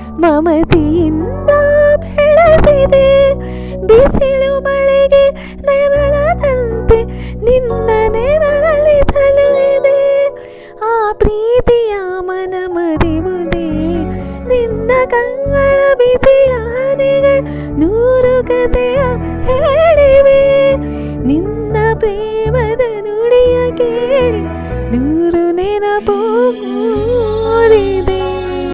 ಮಮತೆಯಿಂದ ಬೆಳೆಸಿದೆ. ಬಿಸಿಲು ಮಳೆಗೆ ನೆರಳದಂತೆ ನಿನ್ನ ನೆರಳಲ್ಲಿ ತಲುವಿದೆ ಆ ಪ್ರೀತಿಯ ಮನ ಮರಿವುದೇ ನಿನ್ನ ಕಂಗಳ ಬಿಸಿಯಾನೆಗಳು ನೂರು ಕಥೆಯ ಹೇಳಿವೆ. ನಿನ್ನ ಪ್ರೇಮದ ನುಡಿಯ ಕೇಳಿ